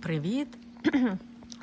Привіт!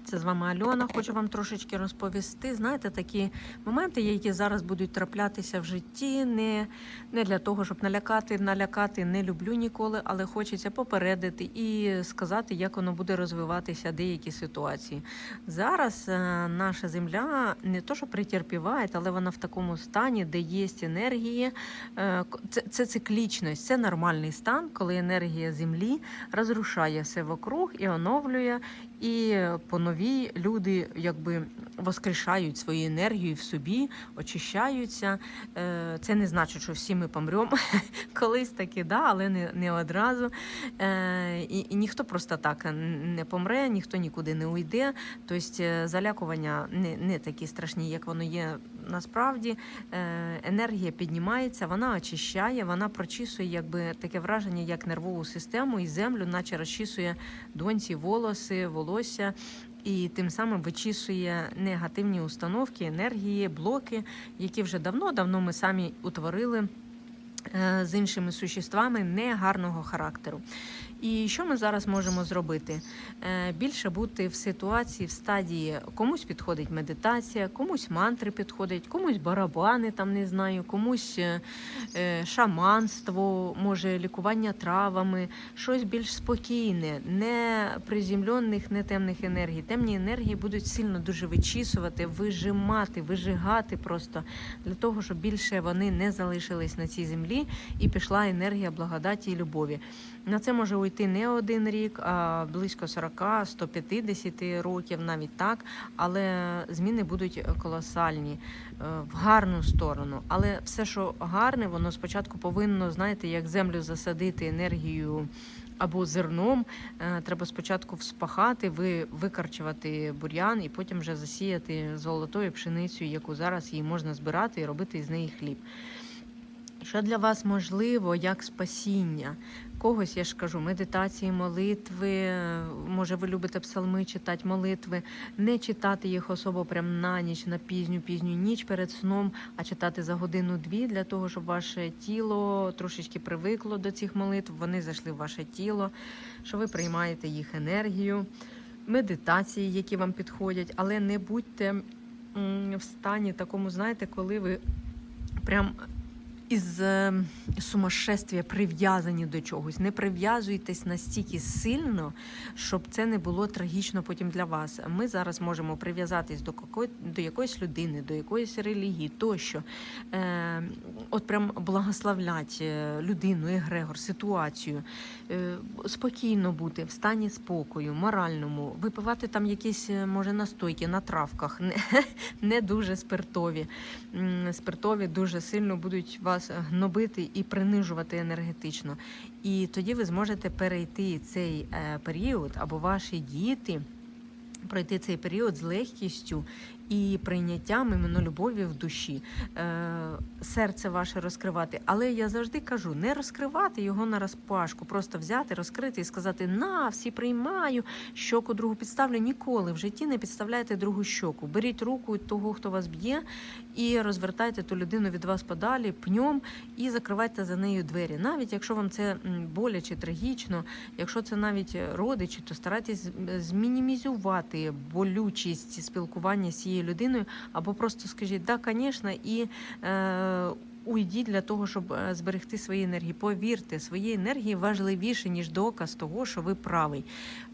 Це з вами Альона. Хочу вам трошечки розповісти. Знаєте, такі моменти, які зараз будуть траплятися в житті, не, не для того, щоб налякати, налякати не люблю ніколи, але хочеться попередити і сказати, як воно буде розвиватися деякі ситуації. Зараз е, наша земля не то, що претерпіває, але вона в такому стані, де є енергії. Е, це, це циклічність, це нормальний стан, коли енергія землі розрушає все вокруг і оновлює, і по новій люди якби воскрешають свою енергію в собі, очищаються. Е, Це не значить, що всі ми помремо колись таки, да, але не, не одразу. Е, І, і ніхто просто так не помре, ніхто нікуди не уйде. Тобто е, залякування не, не такі страшні, як воно є насправді. Енергія піднімається, вона очищає, вона прочісує якби таке враження, як нервову систему і землю, наче розчісує доньці волоси, волосся. І тим самим вичісує негативні установки, енергії, блоки, які вже давно-давно ми самі утворили е, з іншими существами негарного характеру. І що ми зараз можемо зробити? Е, Більше бути в ситуації, в стадії комусь підходить медитація, комусь мантри підходять, комусь барабани, там не знаю, комусь е, е, шаманство, може лікування травами, щось більш спокійне, не приземлених, не темних енергій. Темні енергії будуть сильно дуже вичісувати, вижимати, вижигати просто для того, щоб більше вони не залишились на цій землі і пішла енергія благодаті і любові. На це може уйти не один рік, а близько 40-150 років, навіть так. Але зміни будуть колосальні е, в гарну сторону. Але все, що гарне, воно спочатку повинно, знаєте, як землю засадити енергію. Або зерном е, треба спочатку вспахати, ви викарчувати бур'ян і потім вже засіяти золотою пшеницею, яку зараз її можна збирати і робити з неї хліб. Що для вас можливо як спасіння? Когось я ж кажу, медитації, молитви. Може, ви любите псалми читати молитви, не читати їх особо прям на ніч, на пізню, пізню ніч перед сном, а читати за годину-дві для того, щоб ваше тіло трошечки привикло до цих молитв. Вони зайшли в ваше тіло, що ви приймаєте їх енергію, медитації, які вам підходять, але не будьте в стані такому, знаєте, коли ви прям із е, сумасшествия прив'язані до чогось. Не прив'язуйтесь настільки сильно, щоб це не було трагічно потім для вас. Ми зараз можемо прив'язатись до какої, до якоїсь людини, до якоїсь релігії, тощо. Е, от прям благословлять е, людину, егрегор, ситуацію, е, спокійно бути в стані спокою, моральному, випивати там якісь, е, може, настойки на травках, не, не дуже спиртові. Спиртові дуже сильно будуть вас гнобити і принижувати енергетично. І тоді ви зможете перейти цей е, період, або ваші діти пройти цей період з легкістю і прийняттям іменно любові в душі, е, серце ваше розкривати. Але я завжди кажу, не розкривати його на розпашку, просто взяти, розкрити і сказати: на, всі приймаю, щоку другу підставлю. Ніколи в житті не підставляйте другу щоку. Беріть руку того, хто вас б'є, і розвертайте ту людину від вас подалі, пньом і закривайте за нею двері. Навіть якщо вам це боляче, трагічно, якщо це навіть родичі, то старайтесь змінімізувати болючість спілкування з цією людиною, або просто скажіть, да, звісно, і е, уйдіть для того, щоб е, зберегти свої енергії. Повірте, свої енергії важливіше, ніж доказ того, що ви правий.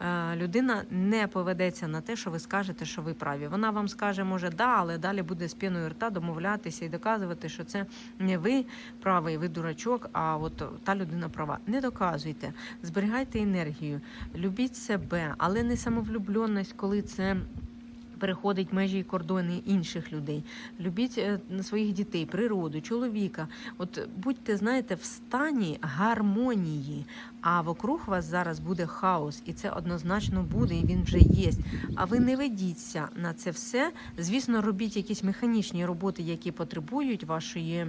Е, людина не поведеться на те, що ви скажете, що ви праві. Вона вам скаже, може, да, але далі буде з піною рта домовлятися і доказувати, що це не ви правий, ви дурачок, а от та людина права. Не доказуйте, зберігайте енергію, любіть себе, але не самовлюбленість, коли це. Переходить межі і кордони інших людей. Любіть е, своїх дітей, природу, чоловіка. От будьте, знаєте, в стані гармонії, а вокруг вас зараз буде хаос, і це однозначно буде, і він вже є. А ви не ведіться на це все. Звісно, робіть якісь механічні роботи, які потребують вашої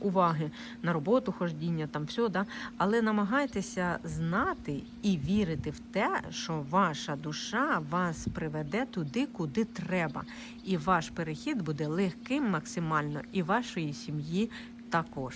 уваги на роботу, хождіння, там все, да? але намагайтеся знати і вірити в те, що ваша душа вас приведе туди, куди треба. І ваш перехід буде легким максимально, і вашої сім'ї також.